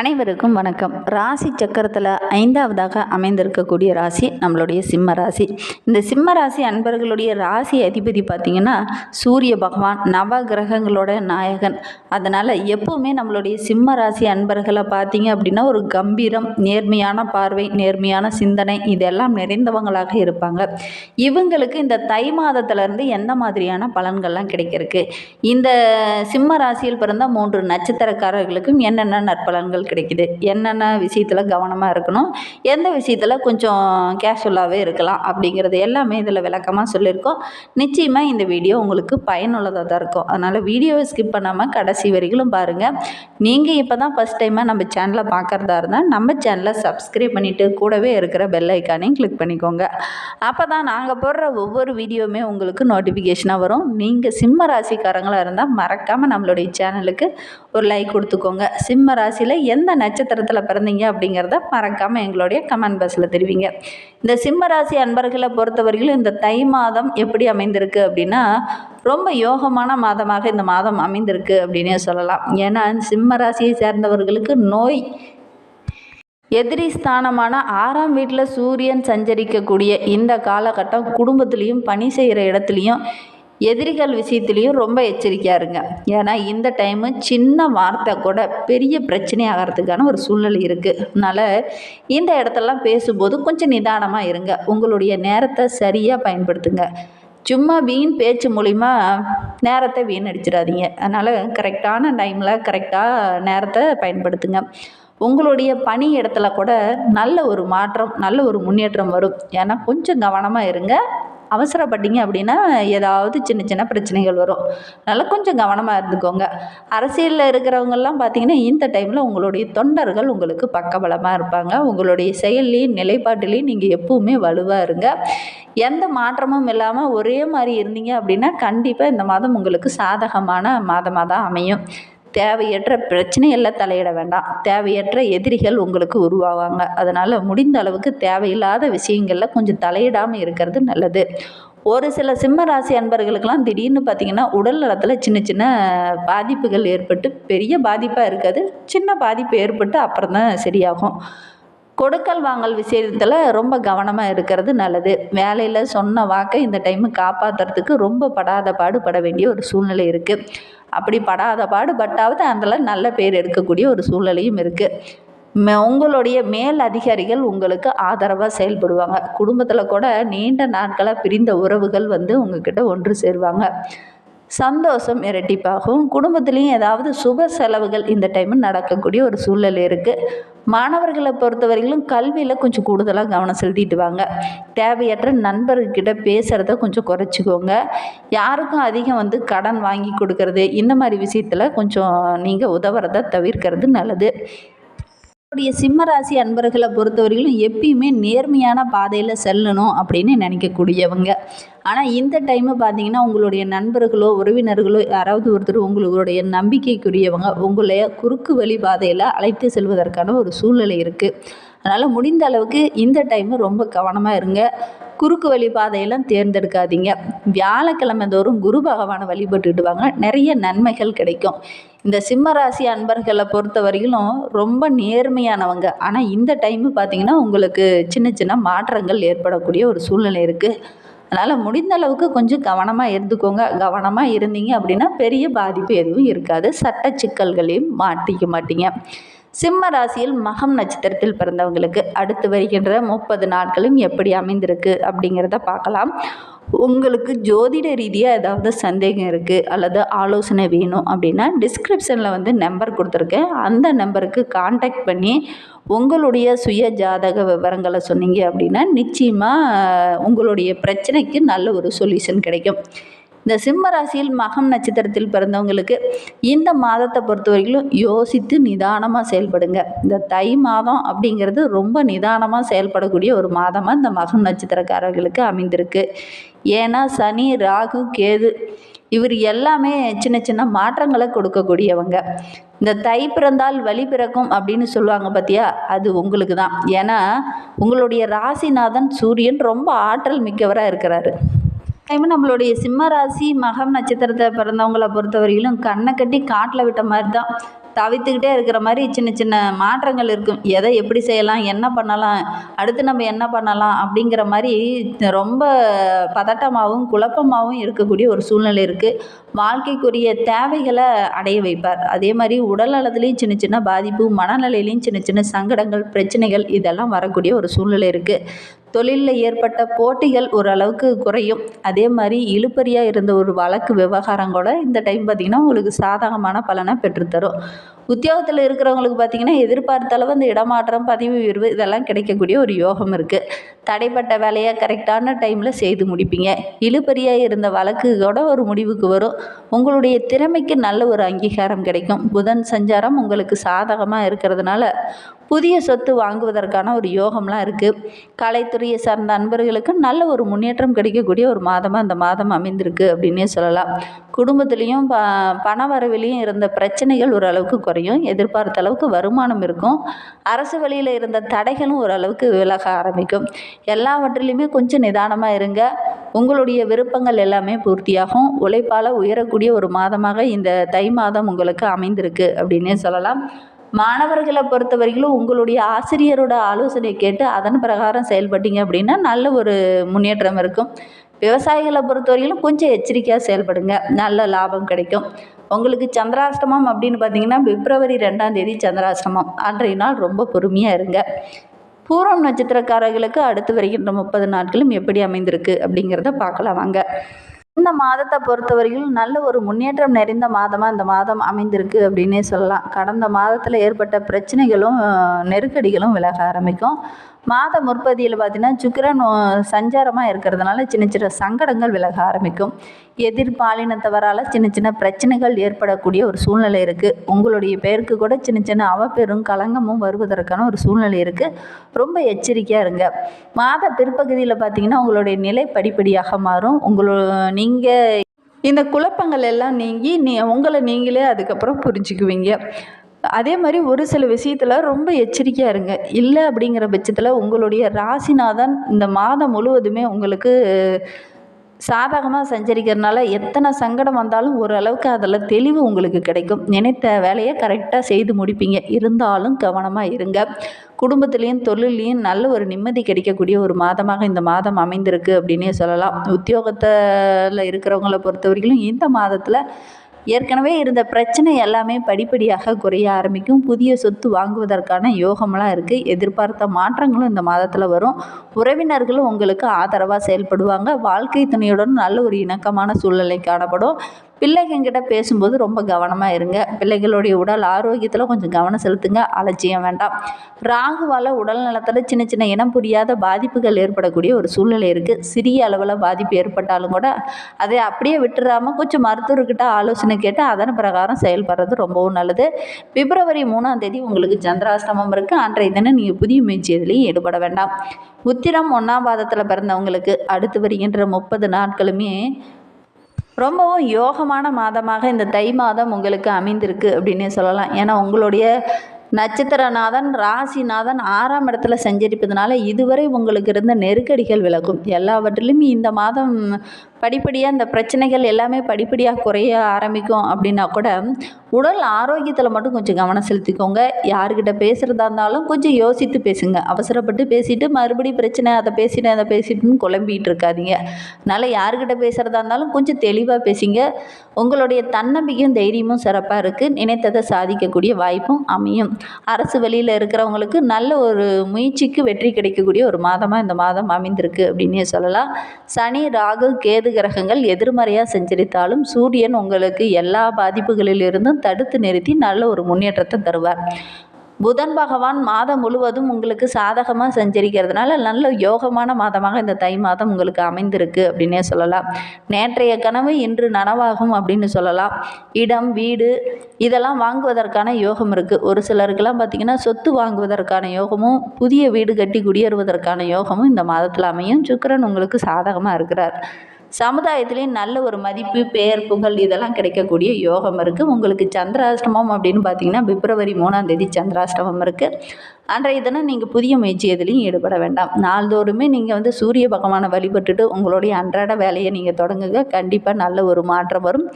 அனைவருக்கும் வணக்கம். ராசி சக்கரத்தில் ஐந்தாவதாக அமைந்திருக்கக்கூடிய ராசி நம்மளுடைய சிம்ம ராசி. இந்த சிம்ம ராசி அன்பர்களுடைய ராசி அதிபதி பார்த்திங்கன்னா சூரிய பகவான் நவ கிரகங்களோட நாயகன். அதனால் எப்போவுமே நம்மளுடைய சிம்ம ராசி அன்பர்களை பார்த்தீங்க அப்படின்னா ஒரு கம்பீரம் நேர்மையான பார்வை நேர்மையான சிந்தனை இதெல்லாம் நிறைந்தவங்களாக இருப்பாங்க. இவங்களுக்கு இந்த தை மாதத்துலேருந்து எந்த மாதிரியான பலன்கள்லாம் கிடைக்கிறதுக்கு? இந்த சிம்ம ராசியில் பிறந்த மூன்று நட்சத்திரக்காரர்களுக்கும் என்னென்ன நற்பலன்கள் கிடைக்குது. என்னென்ன விஷயத்தில் கவனமாக இருக்கணும்? எந்த விஷயத்தில் கொஞ்சம் கேஷுவலாகவே இருக்கலாம் அப்படிங்கிறது எல்லாமே இதில் விளக்கமாக சொல்லியிருக்கோம். நிச்சயமாக இந்த வீடியோ உங்களுக்கு பயனுள்ளதாக தான் இருக்கும். அதனால் வீடியோவை ஸ்கிப் பண்ணாமல் கடைசி வரைகளும் பாருங்கள் நீங்கள் இப்போ தான் ஃபஸ்ட் டைமாக நம்ம சேனலை பார்க்குறதா இருந்தால் நம்ம சேனலை சப்ஸ்கிரைப் பண்ணிவிட்டு கூடவே இருக்கிற பெல் ஐக்கானையும் கிளிக் பண்ணிக்கோங்க. அப்போ தான் நாங்கள் போடுற ஒவ்வொரு வீடியோவுமே உங்களுக்கு நோட்டிஃபிகேஷனாக வரும். நீங்கள் சிம்ம ராசிக்காரங்களாக இருந்தால் மறக்காமல் நம்மளுடைய சேனலுக்கு ஒரு லைக் கொடுத்துக்கோங்க. சிம்ம ராசியில் எந்த நட்சத்திரத்தில் பிறந்தீங்க அப்படிங்கிறத மறக்காமல் எங்களுடைய கமெண்ட் பாக்ஸில் தெரிவிங்க. இந்த சிம்மராசி அன்பர்களை பொறுத்தவரையிலும் இந்த தை மாதம் எப்படி அமைந்திருக்கு அப்படின்னா ரொம்ப யோகமான மாதமாக இந்த மாதம் அமைந்திருக்கு அப்படின்னே சொல்லலாம். ஏன்னா சிம்மராசியை சேர்ந்தவர்களுக்கு நோய் எதிரி ஸ்தானமான ஆறாம் வீட்டில் சூரியன் சஞ்சரிக்கக்கூடிய இந்த காலகட்டம் குடும்பத்துலேயும் பணி செய்கிற இடத்துலையும் எதிரிகள் விஷயத்துலேயும் ரொம்ப எச்சரிக்கையாக இருங்க. ஏன்னா இந்த டைமு சின்ன வார்த்தை கூட பெரிய பிரச்சனை ஆகிறதுக்கான ஒரு சூழ்நிலை இருக்குது அதனால் இந்த இடத்தெல்லாம் பேசும்போது கொஞ்சம் நிதானமாக இருங்க. உங்களுடைய நேரத்தை சரியாக பயன்படுத்துங்க. சும்மா வீண் பேச்சு மூலிமா நேரத்தை வீணடிச்சிடாதீங்க. அதனால் கரெக்டான டைமில் கரெக்டாக நேரத்தை பயன்படுத்துங்க. உங்களுடைய பணி இடத்துல கூட நல்ல ஒரு மாற்றம் நல்ல ஒரு முன்னேற்றம் வரும். ஏன்னா கொஞ்சம் கவனமாக இருங்க. அவசரப்பட்டீங்க அப்படின்னா ஏதாவது சின்ன சின்ன பிரச்சனைகள் வரும். அதனால் கொஞ்சம் கவனமாக இருந்துக்கோங்க. அரசியலில் இருக்கிறவங்கெல்லாம் பார்த்தீங்கன்னா இந்த டைமில் உங்களுடைய தொண்டர்கள் உங்களுக்கு பக்கபலமாக இருப்பாங்க. உங்களுடைய செயல்லையும் நிலைப்பாட்டிலையும் நீங்கள் எப்பவுமே வலுவாக இருங்க. எந்த மாற்றமும் இல்லாமல் ஒரே மாதிரி இருந்தீங்க அப்படின்னா கண்டிப்பாக இந்த மாதம் உங்களுக்கு சாதகமான மாதமாக தான் அமையும். தேவையற்ற பிரச்சனைகளில் தலையிட வேண்டாம். தேவையற்ற எதிரிகள் உங்களுக்கு உருவாவாங்க. அதனால் முடிந்த அளவுக்கு தேவையில்லாத விஷயங்களில் கொஞ்சம் தலையிடாமல் இருக்கிறது நல்லது. ஒரு சில சிம்ம ராசி அன்பர்களுக்கெல்லாம் திடீர்னு பார்த்திங்கன்னா உடல் நலத்தில் சின்ன சின்ன பாதிப்புகள் ஏற்பட்டு பெரிய பாதிப்பாக இருக்காது. சின்ன பாதிப்பு ஏற்பட்டு அப்புறம் தான் சரியாகும். கொடுக்கல் வாங்கல் விஷயத்தில் ரொம்ப கவனமாக இருக்கிறது நல்லது. வேலையில் சொன்ன வாக்கை இந்த டைமு காப்பாற்றுறதுக்கு ரொம்ப படாத பாடுபட வேண்டிய ஒரு சூழ்நிலை இருக்குது அப்படி படாத பாடுபட்டாவது அதில் நல்ல பேர் எடுக்கக்கூடிய ஒரு சூழ்நிலையும் இருக்குது உங்களுடைய மேல் அதிகாரிகள் உங்களுக்கு ஆதரவாக செயல்படுவாங்க. குடும்பத்தில் கூட நீண்ட நாட்களாக பிரிந்த உறவுகள் வந்து உங்ககிட்ட ஒன்று சேருவாங்க. சந்தோஷம் இரட்டிப்பாகும் குடும்பத்துலேயும் ஏதாவது சுப செலவுகள் இந்த டைமில் நடக்கக்கூடிய ஒரு சூழ்நிலை இருக்குது மாணவர்களை பொறுத்தவரையிலும் கல்வியில் கொஞ்சம் கூடுதலாக கவனம் செலுத்திட்டு வாங்க. தேவையற்ற நண்பர்கிட்ட பேசுகிறத கொஞ்சம் குறைச்சிக்கோங்க. யாருக்கும் அதிகம் வந்து கடன் வாங்கி கொடுக்கறது இந்த மாதிரி விஷயத்தில் கொஞ்சம் நீங்கள் உதவுறத தவிர்க்கிறது நல்லது. சிம்ம ராசி அன்பர்களை பொறுத்தவரையிலும் எப்பயுமே நேர்மையான பாதையில் செல்லணும் அப்படின்னு நினைக்கக்கூடியவங்க. ஆனால் இந்த டைமு பார்த்தீங்கன்னா உங்களுடைய நண்பர்களோ உறவினர்களோ யாராவது ஒருத்தர் உங்களுடைய நம்பிக்கைக்குரியவங்க உங்களுடைய குறுக்கு வழி பாதையில் அழைத்து செல்வதற்கான ஒரு சூழ்நிலை இருக்குது அதனால் முடிந்த அளவுக்கு இந்த டைமு ரொம்ப கவனமாக இருங்க. குறுக்கு வழி பாதையெல்லாம் தேர்ந்தெடுக்காதீங்க. வியாழக்கிழமை தோறும் குரு பகவானை வழிபட்டுட்டு வாங்க. நிறைய நன்மைகள் கிடைக்கும். இந்த சிம்ம ராசி அன்பர்களை பொறுத்த வரையிலும் ரொம்ப நேர்மையானவங்க. ஆனால் இந்த டைமு பார்த்திங்கன்னா உங்களுக்கு சின்ன சின்ன மாற்றங்கள் ஏற்படக்கூடிய ஒரு சூழ்நிலை இருக்குது அதனால் முடிந்த அளவுக்கு கொஞ்சம் கவனமாக இருந்துக்கோங்க. கவனமாக இருந்தீங்க அப்படின்னா பெரிய பாதிப்பு எதுவும் இருக்காது. சட்ட சிக்கல்களையும் மாட்டிக்க மாட்டீங்க. சிம்ம ராசியில் மகம் நட்சத்திரத்தில் பிறந்தவங்களுக்கு அடுத்து வருகின்ற முப்பது நாட்களும் எப்படி அமைந்திருக்கு அப்படிங்கிறத பார்க்கலாம். உங்களுக்கு ஜோதிட ரீதியாக ஏதாவது சந்தேகம் இருக்குது அல்லது ஆலோசனை வேணும் அப்படின்னா டிஸ்கிரிப்ஷனில் வந்து நம்பர் கொடுத்துருக்கேன். அந்த நம்பருக்கு காண்டாக்ட் பண்ணி உங்களுடைய சுய ஜாதக விவரங்களை சொன்னீங்க அப்படின்னா நிச்சயமாக உங்களுடைய பிரச்சனைக்கு நல்ல ஒரு சொல்யூஷன் கிடைக்கும். இந்த சிம்ம ராசியில் மகம் நட்சத்திரத்தில் பிறந்தவங்களுக்கு இந்த மாதத்தை பொறுத்த வரைக்கும் யோசித்து நிதானமாக செயல்படுங்க. இந்த தை மாதம் அப்படிங்கிறது ரொம்ப நிதானமாக செயல்படக்கூடிய ஒரு மாதமாக இந்த மகம் நட்சத்திரக்காரர்களுக்கு அமைந்திருக்கு. ஏன்னா சனி ராகு கேது இவர் எல்லாமே சின்ன சின்ன மாற்றங்களை கொடுக்கக்கூடியவங்க. இந்த தை பிறந்தால் வழி பிறக்கும் அப்படின்னு சொல்லுவாங்க பார்த்தியா அது உங்களுக்கு தான் ஏன்னா உங்களுடைய ராசிநாதன் சூரியன் ரொம்ப ஆற்றல் மிக்கவராக இருக்கிறாரு. டைம் நம்மளுடைய சிம்ம ராசி மகம் நட்சத்திரத்தை பிறந்தவங்கள பொறுத்தவரையிலும் கண்ணை கட்டி காட்டில் விட்ட மாதிரி தான் தவித்துக்கிட்டே இருக்கிற மாதிரி சின்ன சின்ன மாற்றங்கள் இருக்கும். எதை எப்படி செய்யலாம் என்ன பண்ணலாம் அடுத்து நம்ம என்ன பண்ணலாம் அப்படிங்கிற மாதிரி ரொம்ப பதட்டமாகவும் குழப்பமாகவும் இருக்கக்கூடிய ஒரு சூழ்நிலை இருக்குது வாழ்க்கைக்குரிய தேவைகளை அடைய வைப்பார். அதே மாதிரி உடல் நலத்துலேயும் சின்ன சின்ன பாதிப்பு மனநிலையிலையும் சின்ன சின்ன சங்கடங்கள் பிரச்சனைகள் இதெல்லாம் வரக்கூடிய ஒரு சூழ்நிலை இருக்குது தொழிலில் ஏற்பட்ட போட்டிகள் ஓரளவுக்கு குறையும். அதே மாதிரி இழுப்பறியாக இருந்த ஒரு வழக்கு விவகாரம் கூட இந்த டைம் பார்த்திங்கன்னா உங்களுக்கு சாதகமான பலனை பெற்றுத்தரும். உத்தியோகத்தில் இருக்கிறவங்களுக்கு பார்த்திங்கன்னா எதிர்பார்த்த அளவு அந்த இடமாற்றம் பதவி உயர்வு இதெல்லாம் கிடைக்கக்கூடிய ஒரு யோகம் இருக்குது தடைப்பட்ட வேலையை கரெக்டான டைமில் செய்து முடிப்பீங்க. இழுபறியாக இருந்த வழக்கு கூட ஒரு முடிவுக்கு வரும். உங்களுடைய திறமைக்கு நல்ல ஒரு அங்கீகாரம் கிடைக்கும். புதன் சஞ்சாரம் உங்களுக்கு சாதகமாக இருக்கிறதுனால புதிய சொத்து வாங்குவதற்கான ஒரு யோகம்லாம் இருக்குது கலைத்துறையை சார்ந்த அன்பர்களுக்கு நல்ல ஒரு முன்னேற்றம் கிடைக்கக்கூடிய ஒரு மாதமாக அந்த மாதம் அமைந்திருக்கு அப்படின்னே சொல்லலாம். குடும்பத்துலேயும் ப பண வரவிலையும் இருந்த பிரச்சனைகள் ஓரளவுக்கு குறையும். எதிர்பார்த்த அளவுக்கு வருமானம் இருக்கும். அரசு வழியில் இருந்த தடைகளும் ஓரளவுக்கு விலக ஆரம்பிக்கும். எல்லாவற்றிலையுமே கொஞ்சம் நிதானமாக இருங்க. உங்களுடைய விருப்பங்கள் எல்லாமே பூர்த்தியாகும். உழைப்பால் உயரக்கூடிய ஒரு மாதமாக இந்த தை மாதம் உங்களுக்கு அமைந்திருக்கு அப்படின்னே சொல்லலாம். மாணவர்களை பொறுத்த வரையிலும் உங்களுடைய ஆசிரியரோட ஆலோசனை கேட்டு அதன் பிரகாரம் செயல்பட்டீங்க அப்படின்னா நல்ல ஒரு முன்னேற்றம் இருக்கும். விவசாயிகளை பொறுத்த வரையிலும் கொஞ்சம் எச்சரிக்கையாக செயல்படுங்க. நல்ல லாபம் கிடைக்கும். உங்களுக்கு சந்திராஷ்டமம் அப்படின்னு பார்த்தீங்கன்னா பிப்ரவரி ரெண்டாம் தேதி சந்திராஷ்டமம். அன்றைய நாள் ரொம்ப பொறுமையாக இருங்க. பூரம் நட்சத்திரக்காரர்களுக்கு அடுத்து வருகின்ற முப்பது நாட்களும் எப்படி அமைந்திருக்கு அப்படிங்கிறத பார்க்கலாம் வாங்க. இந்த மாதத்தை பொறுத்தவரையில் நல்ல ஒரு முன்னேற்றம் நிறைந்த மாதமாக இந்த மாதம் அமைந்திருக்கு அப்படின்னே சொல்லலாம். கடந்த மாதத்தில் ஏற்பட்ட பிரச்சனைகளும் நெருக்கடிகளும் விலக ஆரம்பிக்கும். மாத முற்பதியில் பார்த்தீங்கன்னா சுக்கிரன் சஞ்சாரமாக இருக்கிறதுனால சின்ன சின்ன சங்கடங்கள் விலக ஆரம்பிக்கும். எதிர்பாலினத்தவரால் சின்ன சின்ன பிரச்சனைகள் ஏற்படக்கூடிய ஒரு சூழ்நிலை இருக்குது உங்களுடைய பேருக்கு கூட சின்ன சின்ன அவப்பெரும் களங்கமும் வருவதற்கான ஒரு சூழ்நிலை இருக்குது ரொம்ப எச்சரிக்கையாக இருங்க. மாத பிற்பகுதியில் பார்த்தீங்கன்னா உங்களுடைய நிலை படிப்படியாக மாறும். உங்களோ நீங்கள் இந்த குழப்பங்கள் எல்லாம் நீங்கி நீ உங்களை நீங்களே அதுக்கப்புறம் புரிஞ்சுக்குவீங்க. அதே மாதிரி ஒரு சில விஷயத்தில் ரொம்ப எச்சரிக்கையாக இருங்க. இல்லை அப்படிங்கிற பட்சத்தில் உங்களுடைய ராசிநாதன் இந்த மாதம் முழுவதுமே உங்களுக்கு சாதகமாக சஞ்சரிக்கிறதுனால எத்தனை சங்கடம் வந்தாலும் ஓரளவுக்கு அதில் தெளிவு உங்களுக்கு கிடைக்கும். நினைத்த வேலையை கரெக்டாக செய்து முடிப்பீங்க. இருந்தாலும் கவனமாக இருங்க. குடும்பத்துலேயும் தொழிலையும் நல்ல ஒரு நிம்மதி கிடைக்கக்கூடிய ஒரு மாதமாக இந்த மாதம் அமைந்திருக்கு அப்படின்னே சொல்லலாம். உத்தியோகத்தில் இருக்கிறவங்கள பொறுத்த வரைக்கும் இந்த மாதத்தில் ஏற்கனவே இருந்த பிரச்சனை எல்லாமே படிப்படியாக குறைய ஆரம்பிக்கும். புதிய சொத்து வாங்குவதற்கான யோகமெல்லாம் இருக்குது எதிர்பார்த்த மாற்றங்களும் இந்த மாதத்தில் வரும். உறவினர்களும் உங்களுக்கு ஆதரவாக செயல்படுவாங்க. வாழ்க்கை துணையுடன் நல்ல ஒரு இணக்கமான சூழ்நிலை காணப்படும். பிள்ளைங்கக்கிட்ட பேசும்போது ரொம்ப கவனமாக இருங்க. பிள்ளைகளுடைய உடல் ஆரோக்கியத்தில் கொஞ்சம் கவனம் செலுத்துங்க. அலட்சியம் வேண்டாம். ராகுவால் உடல் நலத்தில் சின்ன சின்ன இனம் புரியாத பாதிப்புகள் ஏற்படக்கூடிய ஒரு சூழ்நிலை இருக்குது சிறிய அளவில் பாதிப்பு ஏற்பட்டாலும் கூட அதை அப்படியே விட்டுறாமல் கொஞ்சம் மருத்துவர்கிட்ட ஆலோசனை கேட்டு அதன் பிரகாரம் செயல்படுறது ரொம்பவும் நல்லது. பிப்ரவரி மூணாம் தேதி உங்களுக்கு சந்திராஷ்டமம் இருக்குது அன்றைய தினம் நீங்கள் புதிய முயற்சி எதுலேயும் ஈடுபட வேண்டாம். உத்திரம் ஒன்றாம் பாதத்தில் பிறந்தவங்களுக்கு அடுத்து வருகின்ற முப்பது நாட்களுமே ரொம்பவும் யோகமான மாதமாக இந்த தை மாதம் உங்களுக்கு அமைந்திருக்கு அப்படின்னே சொல்லலாம். ஏன்னா உங்களுடைய நட்சத்திரநாதன் ராசிநாதன் ஆறாம் இடத்துல சஞ்சரிப்பதனால இதுவரை உங்களுக்கு இருந்த நெருக்கடிகள் விலகும். எல்லாவற்றிலும் இந்த மாதம் படிப்படியாக இந்த பிரச்சனைகள் எல்லாமே படிப்படியாக குறைய ஆரம்பிக்கும் அப்படின்னா கூட உடல் ஆரோக்கியத்தில் மட்டும் கொஞ்சம் கவனம் செலுத்திக்கோங்க. யாருக்கிட்ட பேசுகிறதா இருந்தாலும் கொஞ்சம் யோசித்து பேசுங்க. அவசரப்பட்டு பேசிட்டு மறுபடியும் பிரச்சனை அதை பேசிட்டேன் அதை பேசிட்டுன்னு குழம்பிகிட்டு இருக்காதீங்க. அதனால் யாருக்கிட்ட பேசுகிறதா இருந்தாலும் கொஞ்சம் தெளிவாக பேசிங்க. உங்களுடைய தன்னம்பிக்கையும் தைரியமும் சிறப்பாக இருக்குது நினைத்ததை சாதிக்கக்கூடிய வாய்ப்பும் அமையும். அரசு வழியில் இருக்கிறவங்களுக்கு நல்ல ஒரு முயற்சிக்கு வெற்றி கிடைக்கக்கூடிய ஒரு மாதமாக இந்த மாதம் அமைந்திருக்கு அப்படின்னே சொல்லலாம். சனி ராகு கேது கிரகங்கள் எதிர்மறையாக செஞ்சரித்தாலும் சூரியன் உங்களுக்கு எல்லா பாதிப்புகளிலிருந்தும் தடுத்து நிறுத்தி நல்ல ஒரு முன்னேற்றத்தை தருவார். புதன் பகவான் மாதம் முழுவதும் உங்களுக்கு சாதகமாக சஞ்சரிக்கிறதுனால நல்ல யோகமான மாதமாக இந்த தை மாதம் உங்களுக்கு அமைந்திருக்கு அப்படின்னே சொல்லலாம். நேற்றைய கனவு இன்று நனவாகும் அப்படின்னு சொல்லலாம். இடம் வீடு இதெல்லாம் வாங்குவதற்கான யோகம் இருக்குது ஒரு சிலருக்கெல்லாம் பார்த்திங்கன்னா சொத்து வாங்குவதற்கான யோகமும் புதிய வீடு கட்டி குடியேறுவதற்கான யோகமும் இந்த மாதத்தில் அமையும். சுக்கரன் உங்களுக்கு சாதகமாக இருக்கிறார். சமுதாயத்துலேயும் நல்ல ஒரு மதிப்பு பெயர் புகழ் இதெல்லாம் கிடைக்கக்கூடிய யோகம் இருக்குது உங்களுக்கு சந்திராஷ்டமம் அப்படின்னு பார்த்தீங்கன்னா பிப்ரவரி மூணாம் தேதி சந்திராஷ்டமம் இருக்குது அன்றைய தினம் நீங்கள் புதிய முயற்சி எதுலேயும் ஈடுபட வேண்டாம். நாள்தோறுமே நீங்கள் வந்து சூரிய பகவானை வழிபட்டுட்டு உங்களுடைய அன்றாட வேலையை நீங்கள் தொடங்குங்க. கண்டிப்பாக நல்ல ஒரு மாற்றம் வரும்.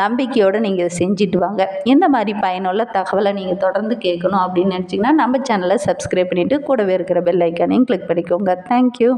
நம்பிக்கையோடு நீங்கள் செஞ்சுட்டு வாங்க. இந்த மாதிரி பயனுள்ள தகவலை நீங்கள் தொடர்ந்து கேட்கணும் அப்படின்னு நினச்சிங்கன்னா நம்ம சேனலை சப்ஸ்கிரைப் பண்ணிவிட்டு கூடவே இருக்கிற பெல் ஐக்கானையும் கிளிக் பண்ணிக்கோங்க. தேங்க்யூ